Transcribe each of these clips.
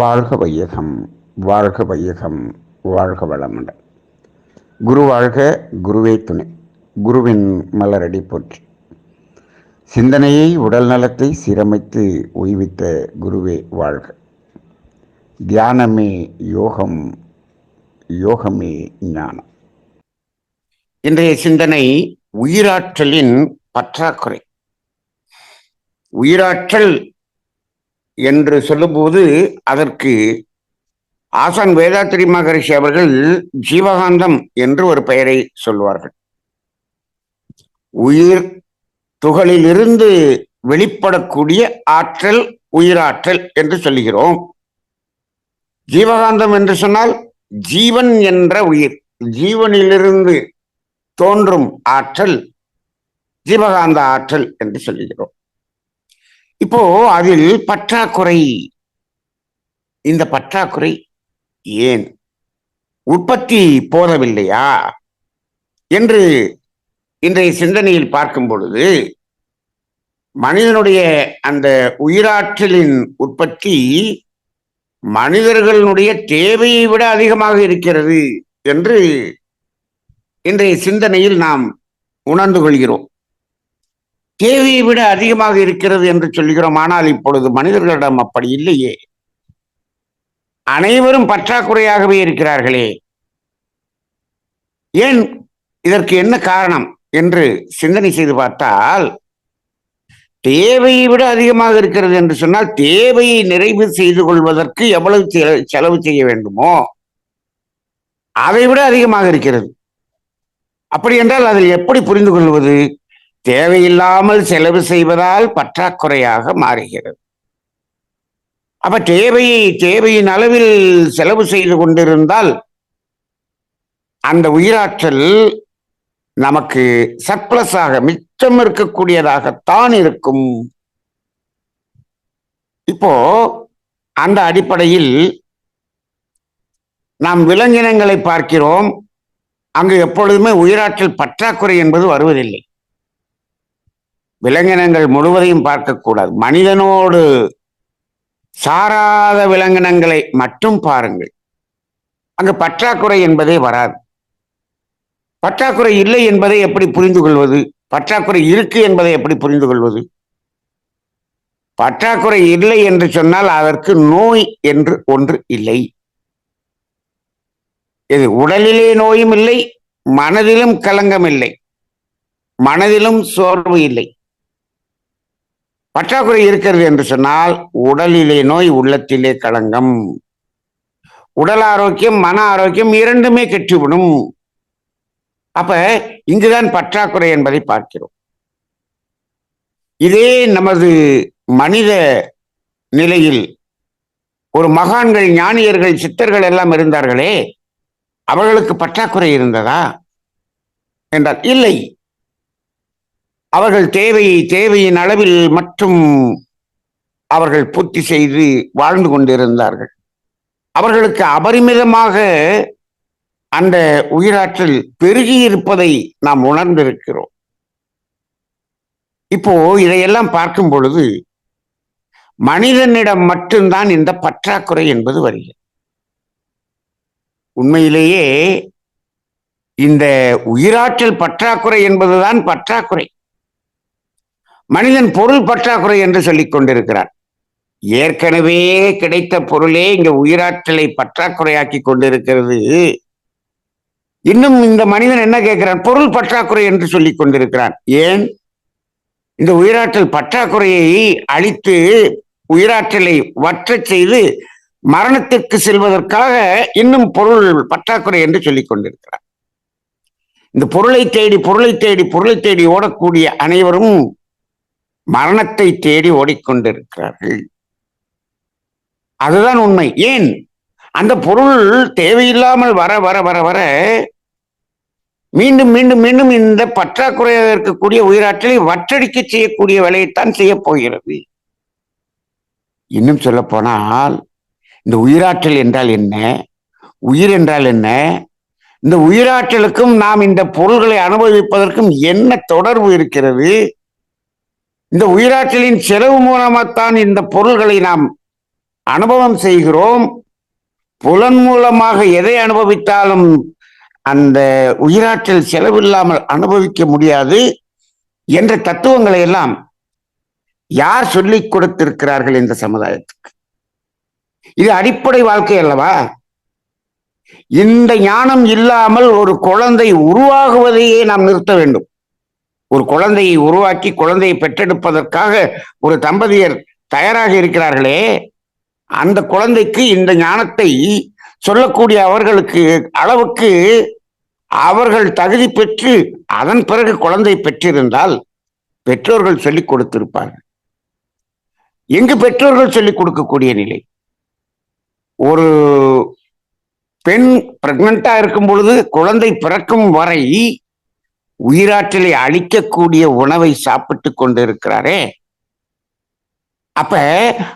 வாழ்க வையகம் வாழ்க வையகம் வாழ்க வளமுடன். குரு வாழ்க குருவே துணை. குருவின் மலரடி போற்றி. சிந்தனையை உடல் நலத்தை சீரமைத்து ஓய்வித்த குருவே வாழ்க. தியானமே யோகம் யோகமே ஞானம். இன்றைய சிந்தனை உயிராற்றலின் பற்றாக்குறை. உயிராற்றல் என்று சொல்லும்போது அதற்கு ஆசான் வேதாத்திரி மகரிஷி அவர்கள் ஜீவகாந்தம் என்று ஒரு பெயரை சொல்வார்கள் உயிர் துகளிலிருந்து வெளிப்படக்கூடிய ஆற்றல் உயிராற்றல் என்று சொல்லுகிறோம். ஜீவகாந்தம் என்று சொன்னால் ஜீவன் என்ற உயிர். ஜீவனிலிருந்து தோன்றும் ஆற்றல் ஜீவகாந்த ஆற்றல் என்று சொல்லுகிறோம். இப்போ அதில் பற்றாக்குறை. இந்த பற்றாக்குறை ஏன்? உற்பத்தி போதவில்லையா என்று இன்றைய சிந்தனையில் பார்க்கும் பொழுது மனிதனுடைய அந்த உயிராற்றலின் உற்பத்தி மனிதர்களுடைய தேவையை விட அதிகமாக இருக்கிறது என்று இன்றைய சிந்தனையில் நாம் உணர்ந்து கொள்கிறோம். தேவையை விட அதிகமாக இருக்கிறது என்று சொல்கிறோம் ஆனால் இப்பொழுது மனிதர்களிடம் அப்படி இல்லையே. அனைவரும் பற்றாக்குறையாகவே இருக்கிறார்களே. ஏன் இதற்கு என்ன காரணம் என்று சிந்தனை செய்து பார்த்தால் தேவையை விட அதிகமாக இருக்கிறது என்று சொன்னால் தேவையை நிறைவு செய்து கொள்வதற்கு எவ்வளவு செலவு செய்ய வேண்டுமோ அதை விட அதிகமாக இருக்கிறது. அப்படி என்றால் அதில் எப்படி புரிந்து கொள்வது? தேவையில்லாமல் செலவு செய்வதால் பற்றாக்குறையாக மாறுகிறது. அப்ப தேவையை தேவையின் அளவில் செலவு செய்து கொண்டிருந்தால் அந்த உயிராற்றல் நமக்கு சர்ப்ளஸாக மிச்சம் இருக்கக்கூடியதாகத்தான் இருக்கும். இப்போ அந்த அடிப்படையில் நாம் விலங்கினங்களை பார்க்கிறோம். அங்கு எப்பொழுதுமே உயிராற்றல் பற்றாக்குறை என்பது வருவதில்லை. விலங்கினங்கள் முழுவதையும் பார்க்கக்கூடாது. மனிதனோடு சாராத விலங்கினங்களை மட்டும் பாருங்கள். அங்கு பற்றாக்குறை என்பதே வராது. பற்றாக்குறை இல்லை என்பதை எப்படி புரிந்து கொள்வது பற்றாக்குறை இருக்கு என்பதை எப்படி புரிந்து கொள்வது பற்றாக்குறை இல்லை என்று சொன்னால் அதற்கு நோய் என்று ஒன்று இல்லை. இது உடலிலே நோயும் இல்லை மனதிலும் கலங்கம் இல்லை மனதிலும் சோர்வு இல்லை. பற்றாக்குறை இருக்கிறது என்று சொன்னால் உடலிலே நோய் உள்ளத்திலே களங்கம். உடல் ஆரோக்கியம் மன ஆரோக்கியம் இரண்டுமே கெட்டுவிடும். அப்ப இங்குதான் பற்றாக்குறை என்பதை பார்க்கிறோம். இதே நமது மனித நிலையில் ஒரு மகான்கள் ஞானியர்கள் சித்தர்கள் எல்லாம் இருந்தார்களே அவர்களுக்கு பற்றாக்குறை இருந்ததா? என்றால் இல்லை. அவர்கள் தேவை தேவையின் அளவில் மட்டும் அவர்கள் பூர்த்தி செய்து வாழ்ந்து கொண்டிருந்தார்கள். அவர்களுக்கு அபரிமிதமாக அந்த உயிராற்றல் பெருகி இருப்பதை நாம் உணர்ந்திருக்கிறோம். இப்போ இதையெல்லாம் பார்க்கும் பொழுது மனிதனிடம் மட்டும்தான் இந்த பற்றாக்குறை என்பது வருகிறது. உண்மையிலேயே இந்த உயிராற்றல் பற்றாக்குறை என்பதுதான் பற்றாக்குறை. மனிதன் பொருள் பற்றாக்குறை என்று சொல்லிக் கொண்டிருக்கிறார் ஏற்கனவே கிடைத்த பொருளே இங்க உயிராற்றலை பற்றாக்குறையாக்கி கொண்டிருக்கிறது. இன்னும் இந்த மனிதன் என்ன கேட்கிறான்? பொருள் பற்றாக்குறை என்று சொல்லிக் கொண்டிருக்கிறான். ஏன்? இந்த உயிராற்றல் பற்றாக்குறையை அழித்து உயிராற்றலை வற்றச் செய்து மரணத்திற்கு செல்வதற்காக இன்னும் பொருள் பற்றாக்குறை என்று சொல்லிக் கொண்டிருக்கிறார் இந்த பொருளை தேடி பொருளை தேடி பொருளை தேடி ஓடக்கூடிய அனைவரும் மரணத்தை தேடி ஓடிக்கொண்டிருக்கிறார்கள். அதுதான் உண்மை. ஏன்? அந்த பொருள் தேவையில்லாமல் வர வர வர வர மீண்டும் மீண்டும் மீண்டும் இந்த பற்றாக்குறையாக இருக்கக்கூடிய உயிராற்றலை வற்றடிக்க செய்யக்கூடிய வேலையைத்தான் செய்ய போகிறது. இன்னும் சொல்ல போனால் இந்த உயிராற்றல் என்றால் என்ன? உயிர் என்றால் என்ன? இந்த உயிராற்றலுக்கும் நாம் இந்த பொருள்களை அனுபவிப்பதற்கும் என்ன தொடர்பு இருக்கிறது? இந்த உயிராற்றலின் செலவு மூலமாகத்தான் இந்த பொருள்களை நாம் அனுபவம் செய்கிறோம். புலன் மூலமாக எதை அனுபவித்தாலும் அந்த உயிராற்றல் செலவில்லாமல் அனுபவிக்க முடியாது என்ற தத்துவங்களை எல்லாம் யார் சொல்லிக் கொடுத்திருக்கிறார்கள் இந்த சமுதாயத்துக்கு? இது அடிப்படை வாழ்க்கை அல்லவா? இந்த ஞானம் இல்லாமல் ஒரு குழந்தை உருவாகுவதையே நாம் நிறுத்த வேண்டும். ஒரு குழந்தையை உருவாக்கி குழந்தையை பெற்றெடுப்பதற்காக ஒரு தம்பதியர் தயாராக இருக்கிறார்களே அந்த குழந்தைக்கு இந்த ஞானத்தை சொல்லக்கூடிய அவர்களுக்கு அளவுக்கு அவர்கள் தகுதி பெற்று அதன் பிறகு குழந்தை பெற்றிருந்தால் பெற்றோர்கள் சொல்லிக் கொடுத்திருப்பார்கள் எங்கு பெற்றோர்கள் சொல்லிக் கொடுக்கக்கூடிய நிலை? ஒரு பெண் பிரெக்னண்டா இருக்கும் பொழுது குழந்தை பிறக்கும் வரை உயிராற்றலை அழிக்கக்கூடிய உணவை சாப்பிட்டு கொண்டிருக்கிறாரே. அப்ப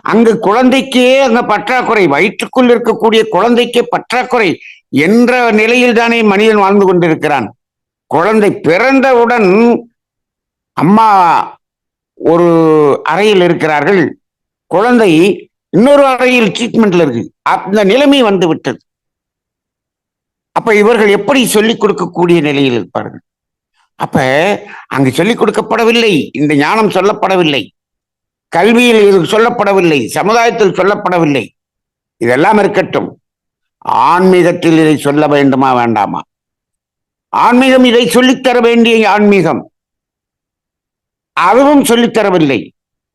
அங்கு குழந்தைக்கே அந்த பற்றாக்குறை வயிற்றுக்குள் இருக்கக்கூடிய குழந்தைக்கே பற்றாக்குறை என்ற நிலையில் தானே மனிதன் வாழ்ந்து கொண்டிருக்கிறான். குழந்தை பிறந்தவுடன் அம்மா ஒரு அறையில் இருக்கிறார்கள். குழந்தை இன்னொரு அறையில் ட்ரீட்மெண்ட்ல இருக்கு. அந்த நிலைமை வந்து விட்டது அப்ப இவர்கள் எப்படி சொல்லிக் கொடுக்கக்கூடிய நிலையில் இருப்பார்கள்? அப்ப அங்கு சொல்லிக் கொடுக்கப்படவில்லை இந்த ஞானம் சொல்லப்படவில்லை. கல்வியில் இது சொல்லப்படவில்லை சமுதாயத்தில் சொல்லப்படவில்லை. இதெல்லாம் இருக்கட்டும். ஆன்மீகத்தில் இதை சொல்ல வேண்டுமா வேண்டாமா? ஆன்மீகம் இதை சொல்லித்தர வேண்டிய ஆன்மீகம். அதுவும் சொல்லித்தரவில்லை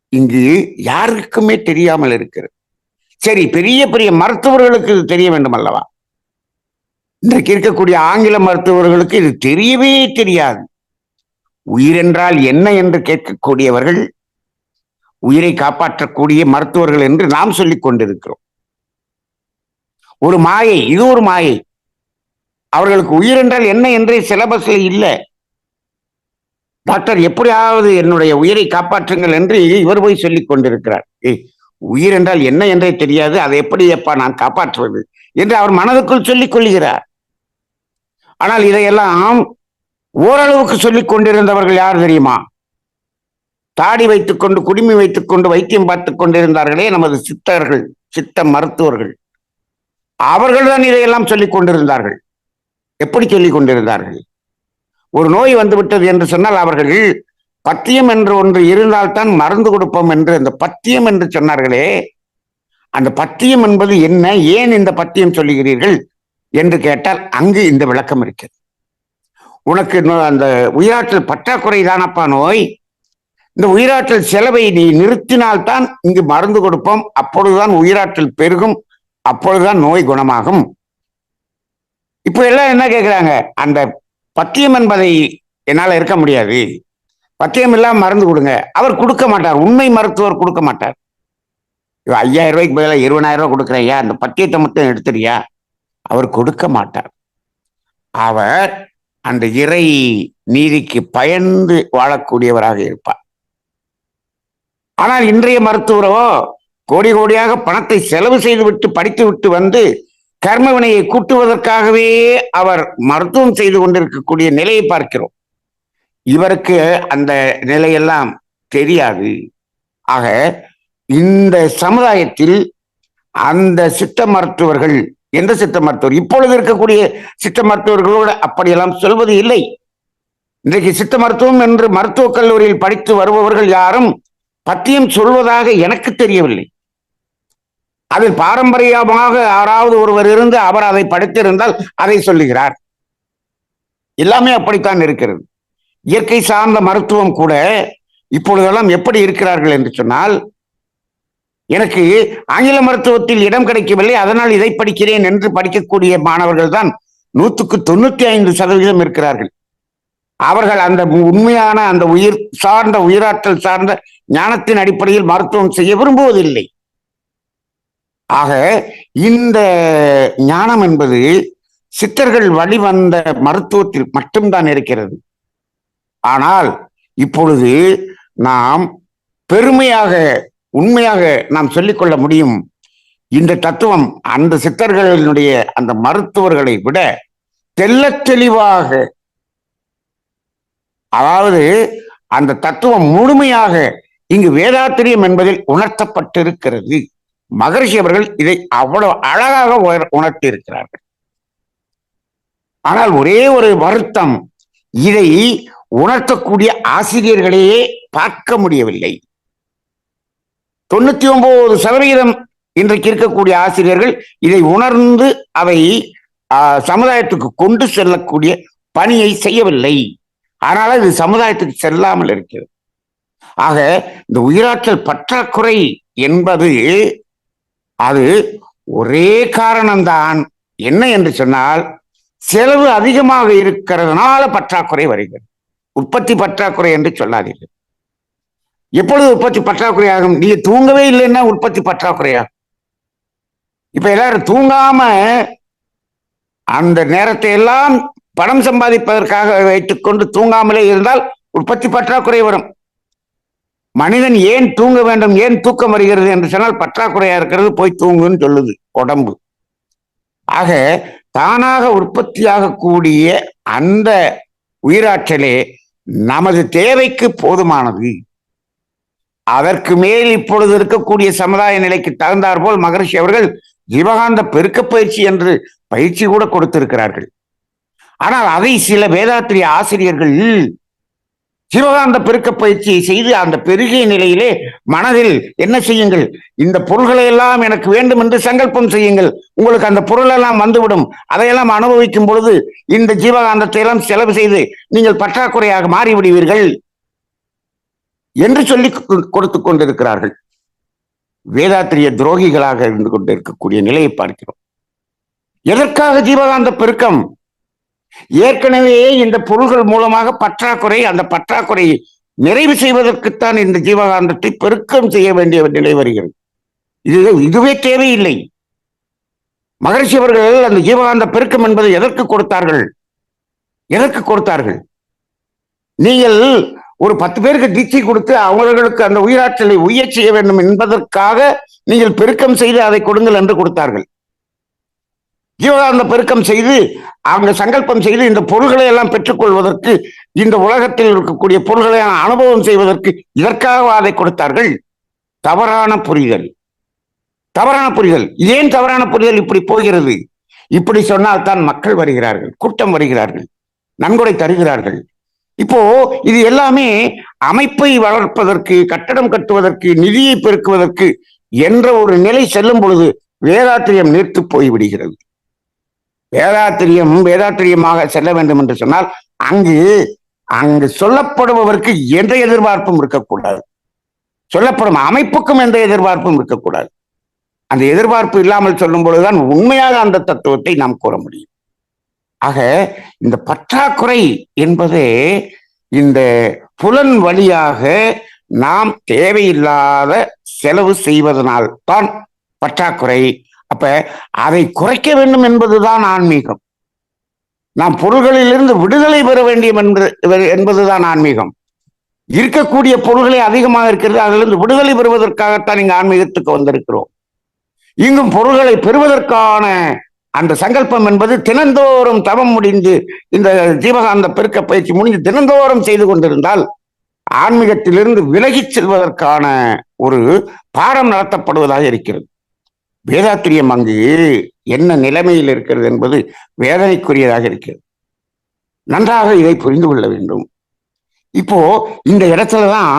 இங்கு யாருக்குமே தெரியாமல் இருக்கிறது. சரி பெரிய பெரிய மருத்துவர்களுக்கு இது தெரிய வேண்டும் அல்லவா? இன்றைக்கு இருக்கக்கூடிய ஆங்கில மருத்துவர்களுக்கு இது தெரியவே தெரியாது. உயிரென்றால் என்ன என்று கேட்கக்கூடியவர்கள் உயிரை காப்பாற்றக்கூடிய மருத்துவர்கள் என்று நாம் சொல்லிக் கொண்டிருக்கிறோம். ஒரு மாயை இது ஒரு மாயை. அவர்களுக்கு உயிர் என்றால் என்ன என்றே சிலபஸ்ல இல்லை. டாக்டர் எப்படியாவது என்னுடைய உயிரை காப்பாற்றுங்கள் என்று இவர் போய் சொல்லிக் கொண்டிருக்கிறார். ஏய் உயிர் என்றால் என்ன என்றே தெரியாது அதை எப்படி எப்பா நான் காப்பாற்றுவது என்று அவர் மனதுக்குள் சொல்லிக் கொள்கிறார். ஆனால் இதையெல்லாம் ஓரளவுக்கு சொல்லிக் கொண்டிருந்தவர்கள் யார் தெரியுமா? தாடி வைத்துக் கொண்டு குடுமி வைத்துக் கொண்டு வைத்தியம் பார்த்துக் கொண்டிருந்தார்களே நமது சித்தர்கள் சித்த மருத்துவர்கள். அவர்கள்தான் இதையெல்லாம் சொல்லிக் கொண்டிருந்தார்கள். எப்படி சொல்லிக் கொண்டிருந்தார்கள்? ஒரு நோய் வந்துவிட்டது என்று சொன்னால் அவர்கள் பத்தியம் என்று ஒன்று இருந்தால்தான் மருந்து கொடுப்போம் என்று அந்த பத்தியம் என்று சொன்னார்களே. அந்த பத்தியம் என்பது என்ன? ஏன் இந்த பத்தியம் சொல்லுகிறீர்கள்? என்று கேட்டால் அங்கு இந்த விளக்கம் இருக்கிறது. உனக்கு அந்த உயிராற்றல் பற்றாக்குறை தானப்பா நோய்? இந்த உயிராற்றல் செலவை நீ நிறுத்தினால்தான் இங்கு மருந்து கொடுப்போம். அப்பொழுதுதான் உயிராற்றல் பெருகும். அப்பொழுதுதான் நோய் குணமாகும். இப்போ எல்லாம் என்ன கேட்குறாங்க அந்த பத்தியம் என்பதை என்னால் இருக்க முடியாது. பத்தியம் இல்லாம மருந்து கொடுங்க. அவர் கொடுக்க மாட்டார். உண்மை மருத்துவர் கொடுக்க மாட்டார். இவ ஐயாயிரம் ரூபாய்க்கு பதிலாக இருபதாயிரம் ரூபாய் கொடுக்குறையா அந்த பத்தியத்தை மட்டும் எடுத்துறியா? அவர் கொடுக்க மாட்டார். அவர் அந்த இறை நீதிக்கு பயந்து வாழக்கூடியவராக இருப்பார். ஆனால் இன்றைய மருத்துவரோ கோடி கோடியாக பணத்தை செலவு செய்து விட்டு படித்து விட்டு வந்து கர்மவினையை கூட்டுவதற்காகவே அவர் மருத்துவம் செய்து கொண்டிருக்கக்கூடிய நிலையை பார்க்கிறோம். இவருக்கு அந்த நிலையெல்லாம் தெரியாது. ஆக இந்த சமுதாயத்தில் அந்த சித்த மருத்துவர்கள் எந்த சித்த மருத்துவர்? இப்பொழுது இருக்கக்கூடிய சித்த மருத்துவர்களோடு அப்படியெல்லாம் சொல்வது இல்லை. இன்றைக்கு சித்த மருத்துவம் என்று மருத்துவக் கல்லூரியில் படித்து வருபவர்கள் யாரும் பத்தியம் சொல்வதாக எனக்கு தெரியவில்லை. அதில் பாரம்பரியமாக யாராவது ஒருவர் இருந்து அவர் அதை படித்திருந்தால் அதை சொல்லுகிறார். எல்லாமே அப்படித்தான் இருக்கிறது. இயற்கை சார்ந்த மருத்துவம் கூட இப்பொழுதெல்லாம் எப்படி இருக்கிறார்கள் என்று சொன்னால் எனக்கு ஆங்கில மருத்துவத்தில் இடம் கிடைக்கவில்லை. அதனால் இதை படிக்கிறேன் என்று படிக்கக்கூடிய மாணவர்கள் தான் நூற்றுக்கு தொண்ணூத்தி ஐந்து சதவீதம் இருக்கிறார்கள். அவர்கள் அந்த உண்மையான அந்த உயிர் சார்ந்த உயிராற்றல் சார்ந்த ஞானத்தின் அடிப்படையில் மருத்துவம் செய்ய விரும்புவதில்லை. ஆக இந்த ஞானம் என்பது சித்தர்கள் வழிவந்த மருத்துவத்தில் மட்டும்தான் இருக்கிறது. ஆனால் இப்பொழுது நாம் பெருமையாக உண்மையாக நாம் சொல்லிக்கொள்ள முடியும் இந்த தத்துவம் அந்த சித்தர்களினுடைய அந்த மருத்துவர்களை விட தெல்ல தெளிவாக அதாவது அந்த தத்துவம் முழுமையாக இங்கு வேதாத்திரியம் என்பதில் உணர்த்தப்பட்டிருக்கிறது. மகர்ஷி அவர்கள் இதை அவ்வளவு அழகாக உணர்- உணர்த்தி இருக்கிறார்கள் ஆனால் ஒரே ஒரு வருத்தம் இதை உணர்த்தக்கூடிய ஆசிரியர்களையே பார்க்க முடியவில்லை. தொண்ணூத்தி ஒன்பது சதவிகிதம் இன்றைக்கு இருக்கக்கூடிய ஆசிரியர்கள் இதை உணர்ந்து அதை சமுதாயத்துக்கு கொண்டு செல்லக்கூடிய பணியை செய்யவில்லை. ஆனால் இது சமுதாயத்துக்கு செல்லாமல் இருக்கிறது. ஆக இந்த உயிராற்றல் பற்றாக்குறை என்பது அது ஒரே காரணம்தான். என்ன என்று சொன்னால் செலவு அதிகமாக இருக்கிறதுனால பற்றாக்குறை வருகிறது. உற்பத்தி பற்றாக்குறை என்று சொல்லாதீர்கள். எப்பொழுது உற்பத்தி பற்றாக்குறை ஆகும் நீங்க தூங்கவே இல்லைன்னா உற்பத்தி பற்றாக்குறையாகும் இப்ப எல்லாரும் தூங்காம அந்த நேரத்தை எல்லாம் பணம் சம்பாதிப்பதற்காக வைத்துக்கொண்டு தூங்காமலே இருந்தால் உற்பத்தி பற்றாக்குறை வரும். மனிதன் ஏன் தூங்க வேண்டும்? ஏன் தூக்கம் வருகிறது என்று சொன்னால் பற்றாக்குறையா இருக்கிறது போய் தூங்குன்னு சொல்லுது உடம்பு. ஆக தானாக உற்பத்தியாகக்கூடிய அந்த உயிராற்றலே நமது தேவைக்கு போதுமானது. அதற்கு மேல் இப்பொழுது இருக்கக்கூடிய சமுதாய நிலைக்கு தகுந்தாற்போல் மகரிஷி அவர்கள் ஜீவகாந்த பெருக்க பயிற்சி என்று பயிற்சி கூட கொடுத்திருக்கிறார்கள். ஆனால் அதை சில வேதாத்திரிய ஆசிரியர்கள் சிவகாந்த பெருக்க பயிற்சியை செய்து அந்த பெருகிய நிலையிலே மனதில் என்ன செய்யுங்கள்? இந்த பொருள்களை எல்லாம் எனக்கு வேண்டும் என்று சங்கல்பம் செய்யுங்கள். உங்களுக்கு அந்த பொருள் எல்லாம் வந்துவிடும். அதையெல்லாம் அனுபவிக்கும் பொழுது இந்த ஜீவகாந்தத்தை எல்லாம் செலவு செய்து நீங்கள் பற்றாக்குறையாக மாறிவிடுவீர்கள். என்று சொல்லி கொ- கொண்டிருக்கிறார்கள். வேதாத்திரிய துரோகிகளாக இருந்து கொண்டிருக்கக்கூடிய நிலையை பார்க்கிறோம். எதற்காக ஜீவகாந்த பெருக்கம்? ஏற்கனவே இந்த பொருள்கள் மூலமாக பற்றாக்குறை அந்த பற்றாக்குறையை நிறைவு செய்வதற்குத்தான் இந்த ஜீவகாந்தத்தை பெருக்கம் செய்ய வேண்டிய நிலை வருகிறது. இது இதுவே தேவையில்லை. மகரிஷி அவர்கள் அந்த ஜீவகாந்த பெருக்கம் என்பதை எதற்கு கொடுத்தார்கள்? எதற்கு கொடுத்தார்கள்? நீங்கள் ஒரு பத்து பேருக்கு தீட்சை கொடுத்து அவர்களுக்கு அந்த உயிராற்றலை உயர் செய்ய வேண்டும் என்பதற்காக நீங்கள் பெருக்கம் செய்து அதை கொடுங்கள் என்று கொடுத்தார்கள். ஜீவகாந்த பெருக்கம் செய்து அவங்க சங்கல்பம் செய்து இந்த பொருள்களை எல்லாம் பெற்றுக்கொள்வதற்கு இந்த உலகத்தில் இருக்கக்கூடிய பொருள்களை அனுபவம் செய்வதற்கு இதற்காக அதை கொடுத்தார்கள். தவறான புரிதல். தவறான புரிதல். ஏன் தவறான புரிதல் இப்படி போகிறது? இப்படி சொன்னால் தான் மக்கள் வருகிறார்கள் கூட்டம் வருகிறார்கள் நன்கொடை தருகிறார்கள். இப்போ இது எல்லாமே அமைப்பை வளர்ப்பதற்கு கட்டடம் கட்டுவதற்கு நிதியை பெருக்குவதற்கு என்ற ஒரு நிலை செல்லும் பொழுது வேதாத்திரியம் நீர்த்து போய்விடுகிறது. வேதாத்திரியம் வேதாத்திரியமாக செல்ல வேண்டும் என்று சொன்னால் அங்கு அங்கு சொல்லப்படுபவருக்கு எந்த எதிர்பார்ப்பும் இருக்கக்கூடாது. சொல்லப்படும் அமைப்புக்கும் எந்த எதிர்பார்ப்பும் இருக்கக்கூடாது. அந்த எதிர்பார்ப்பு இல்லாமல் சொல்லும் பொழுதுதான் உண்மையாக அந்த தத்துவத்தை நாம் கூற முடியும். ஆக இந்த பற்றாக்குறை என்பது இந்த புலன் வழியாக நாம் தேவையில்லாத செலவு செய்வதனால் தான் பற்றாக்குறை. அப்ப அதை குறைக்க வேண்டும் என்பதுதான் ஆன்மீகம். நாம் பொருள்களிலிருந்து விடுதலை பெற வேண்டிய என்பதுதான் ஆன்மீகம். இருக்கக்கூடிய பொருள்களே அதிகமாக இருக்கிறது அதிலிருந்து விடுதலை பெறுவதற்காகத்தான் இங்கு ஆன்மீகத்துக்கு வந்திருக்கிறோம். இங்கும் பொருள்களை பெறுவதற்கான அந்த சங்கல்பம் என்பது தினந்தோறும் தவம் முடிந்து இந்த ஜீவகாந்த பெருக்க பயிற்சி முடிந்து தினந்தோறும் செய்து கொண்டிருந்தால் ஆன்மீகத்திலிருந்து விலகிச் செல்வதற்கான ஒரு பாடம் நடத்தப்படுவதாக இருக்கிறது. வேதாத்திரியம் அங்கு என்ன நிலைமையில் இருக்கிறது என்பது வேதனைக்குரியதாக இருக்கிறது. நன்றாக இதை புரிந்து கொள்ள வேண்டும். இப்போ இந்த இடத்துலதான்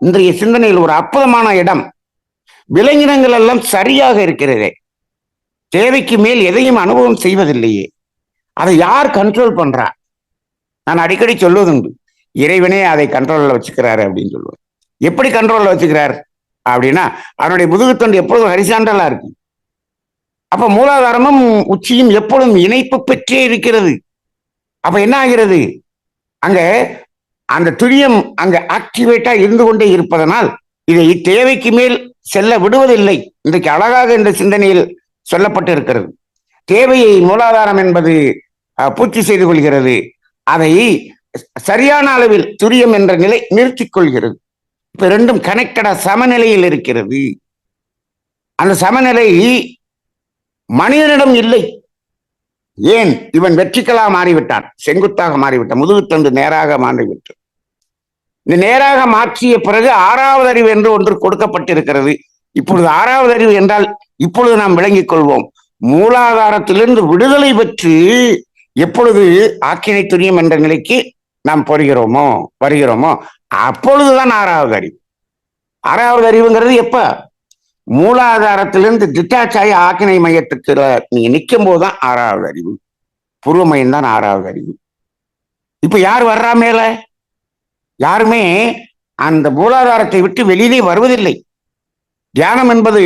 இன்றைய சிந்தனையில் ஒரு அற்புதமான இடம். விலங்கினங்கள் எல்லாம் சரியாக இருக்கிறதே. தேவைக்கு மேல் எதையும் அனுபவம் செய்வதில்லையே. அதை யார் கண்ட்ரோல் பண்றா? நான் அடிக்கடி சொல்வதுண்டு. இறைவனே அதை கண்ட்ரோலில் வச்சுக்கிறாரு அப்படின்னு சொல்லுவேன். எப்படி கண்ட்ரோலில் வச்சுக்கிறார்? அப்படின்னா அவனுடைய முதுகுத்தண்டு எப்பொழுதும் ஹரிசாண்டலா இருக்கு அப்ப மூலாதாரமும் உச்சியும் எப்பொழுதும் இணைப்பு பெற்றே இருக்கிறது. அப்ப என்ன ஆகிறது? அங்க அந்த துரியம் அங்க ஆக்டிவேட்டா இருந்து கொண்டே இருப்பதனால் இதை தேவைக்கு மேல் செல்ல விடுவதில்லை. இன்றைக்கு அழகாக இந்த சிந்தனையில் சொல்லப்பட்டு இருக்கிறது தேவையை மூலாதாரம் என்பது பூர்த்தி செய்து கொள்கிறது. அதை சரியான அளவில் துரியம் என்ற நிலை நிறுத்திக் கொள்கிறது. இப்ப ரெண்டும் கணக்கட சமநிலையில் இருக்கிறது. அந்த சமநிலை மனிதனிடம் இல்லை. ஏன்? இவன் வெற்றிகளா மாறிவிட்டான். செங்குத்தாக மாறிவிட்டான். முதுகுத்தண்டு நேராக மாறிவிட்டு இந்த நேராக மாற்றிய பிறகு ஆறாவது அறிவு என்று ஒன்று கொடுக்கப்பட்டிருக்கிறது. இப்பொழுது ஆறாவது அறிவு என்றால் இப்பொழுது நாம் விளங்கிக் கொள்வோம். மூலாதாரத்திலிருந்து விடுதலை பெற்று எப்பொழுது ஆக்கினை துரியம் என்ற நிலைக்கு நாம் பொறுகிறோமோ வருகிறோமோ அப்பொழுதுதான் ஆறாவது அறிவு. ஆறாவது அறிவுங்கிறது எப்ப? மூலாதாரத்திலிருந்து டிட்டாச் ஆகி ஆக்கினை மையத்துக்கு நீங்க நிற்கும் போதுதான் ஆறாவது அறிவு. பூர்வ மையம் தான் ஆறாவது அறிவு. இப்ப யார் வர்றா மேல? யாருமே அந்த மூலாதாரத்தை விட்டு வெளியிலே வருவதில்லை. தியானம் என்பது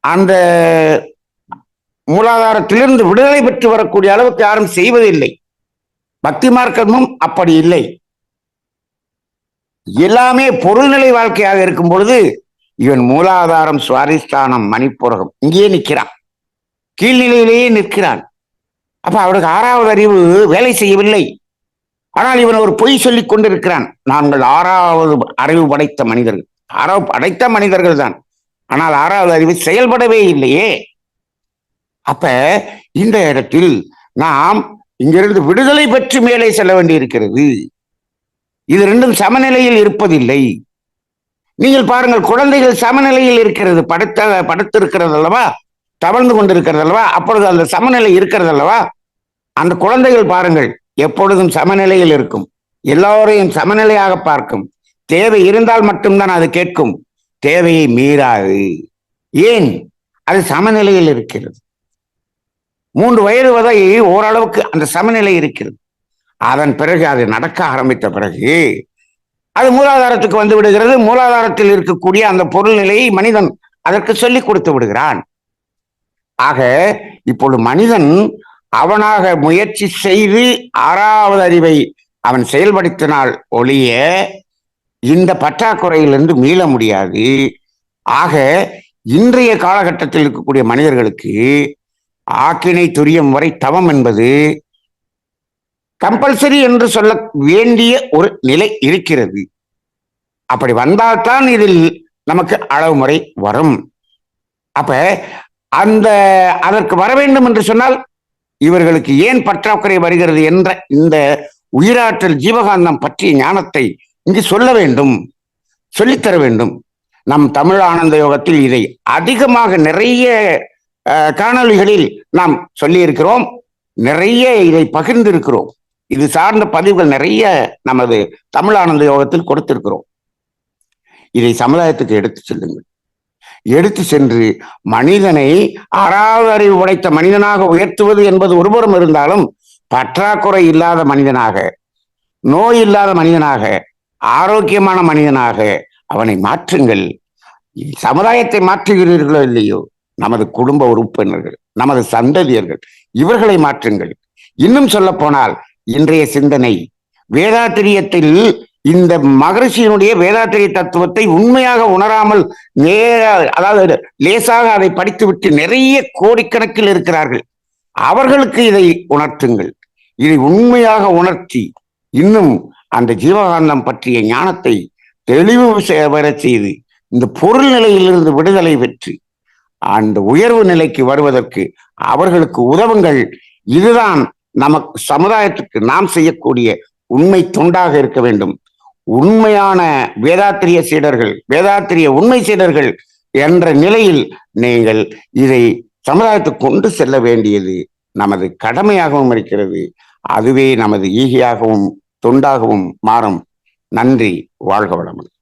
அந்த மூலாதாரத்திலிருந்து விடுதலை பெற்று வரக்கூடிய அளவுக்கு யாரும் செய்வதில்லை. பக்தி மார்க்கமும் அப்படி இல்லை. எல்லாமே பொருள்நிலை வாழ்க்கையாக இருக்கும் பொழுது இவன் மூலாதாரம் சுவாரிஸ்தானம் மணிப்புரகம் இங்கேயே நிற்கிறான். கீழ்நிலையிலேயே நிற்கிறான். அப்ப அவனுக்கு ஆறாவது அறிவு வேலை செய்யவில்லை. ஆனால் இவன் ஒரு பொய் சொல்லிக் கொண்டிருக்கிறான். நாங்கள் ஆறாவது அறிவு படைத்த மனிதர்கள். ஆறாவது படைத்த மனிதர்கள் தான். ஆனால் ஆறாவது அறிவு செயல்படவே இல்லையே. அப்ப இந்த இடத்தில் நாம் இங்கிருந்து விடுதலை பெற்று மேலே செல்ல வேண்டியிருக்கிறது. இது ரெண்டும் சமநிலையில் இருப்பதில்லை. நீங்கள் பாருங்கள் குழந்தைகள் சமநிலையில் இருக்கிறது படுத்த படுத்திருக்கிறது அல்லவா? தவழ்ந்து கொண்டிருக்கிறது அல்லவா? அப்பொழுது அந்த சமநிலை இருக்கிறது அல்லவா? அந்த குழந்தைகள் பாருங்கள் எப்பொழுதும் சமநிலையில் இருக்கும். எல்லோரையும் சமநிலையாக பார்க்கும். தேவை இருந்தால் மட்டும்தான் அது கேட்கும். தேவையை மீறாது. ஏன்? அது சமநிலையில் இருக்கிறது. மூன்று வயது வரை ஓரளவுக்கு அந்த சமநிலை இருக்கிறது. அதன் பிறகு அது நடக்க ஆரம்பித்த பிறகு அது மூலாதாரத்துக்கு வந்து விடுகிறது. மூலாதாரத்தில் இருக்கக்கூடிய அந்த பொருள் நிலையை மனிதன் அதற்கு சொல்லிக் கொடுத்து விடுகிறான். ஆக இப்பொழுது மனிதன் அவனாக முயற்சி செய்து ஆறாவது அறிவை அவன் செயல்படுத்தினால் ஒழிய இந்த பற்றாக்குறையிலிருந்து மீள முடியாது. ஆக இன்றைய காலகட்டத்தில் இருக்கக்கூடிய மனிதர்களுக்கு ஆக்கினை துரியம் வரை தவம் என்பது கம்பல்சரி என்று சொல்ல வேண்டிய ஒரு நிலை இருக்கிறது. அப்படி வந்தால்தான் இதில் நமக்கு அளவு முறை வரும். அப்ப அந்த அதற்கு வர வேண்டும் என்று சொன்னால் இவர்களுக்கு ஏன் பற்றாக்குறை வருகிறது என்ற இந்த உயிராற்றல் ஜீவகாந்தம் பற்றிய ஞானத்தை இங்கு சொல்ல வேண்டும் சொல்லித்தர வேண்டும். நம் தமிழ் ஆனந்த யோகத்தில் இதை அதிகமாக நிறைய காணொலிகளில் நாம் சொல்லியிருக்கிறோம். நிறைய இதை பகிர்ந்திருக்கிறோம். இது சார்ந்த பதிவுகள் நிறைய நமது தமிழ் ஆனந்த யோகத்தில் கொடுத்திருக்கிறோம். இதை சமுதாயத்துக்கு எடுத்து செல்லுங்கள். எடுத்து சென்று மனிதனை அறாத அறிவு உடைத்த மனிதனாக உயர்த்துவது என்பது ஒருபுறம் இருந்தாலும் பற்றாக்குறை இல்லாத மனிதனாக நோய் இல்லாத மனிதனாக ஆரோக்கியமான மனிதனாக அவனை மாற்றுங்கள். சமுதாயத்தை மாற்றுகிறீர்களோ இல்லையோ நமது குடும்ப உறுப்பினர்கள் நமது சந்ததியர்கள் இவர்களை மாற்றுங்கள். இன்னும் சொல்ல போனால் இன்றைய சிந்தனை வேதாத்திரியத்தில் இந்த மகரிஷியினுடைய வேதாத்திரிய தத்துவத்தை உண்மையாக உணராமல் நேர அதாவது லேசாக அதை படித்துவிட்டு நிறைய கோடிக்கணக்கில் இருக்கிறார்கள். அவர்களுக்கு இதை உணர்த்துங்கள். இதை உண்மையாக உணர்த்தி இன்னும் அந்த ஜீவகாந்தம் பற்றிய ஞானத்தை தெளிவு வர செய்து இந்த பொருள் நிலையிலிருந்து விடுதலை பெற்று அந்த உயர்வு நிலைக்கு வருவதற்கு அவர்களுக்கு உதவுங்கள். இதுதான் நமக்கு சமுதாயத்துக்கு நாம் செய்யக்கூடிய உண்மை தொண்டாக இருக்க வேண்டும். உண்மையான வேதாத்திரிய சீடர்கள் வேதாத்திரிய உண்மை சீடர்கள் என்ற நிலையில் நீங்கள் இதை சமுதாயத்துக்கு கொண்டு செல்ல வேண்டியது நமது கடமையாகவும் இருக்கிறது. அதுவே நமது ஈகையாகவும் தொண்டாகவும் மாறும். நன்றி. வாழ்க வளமுடன்.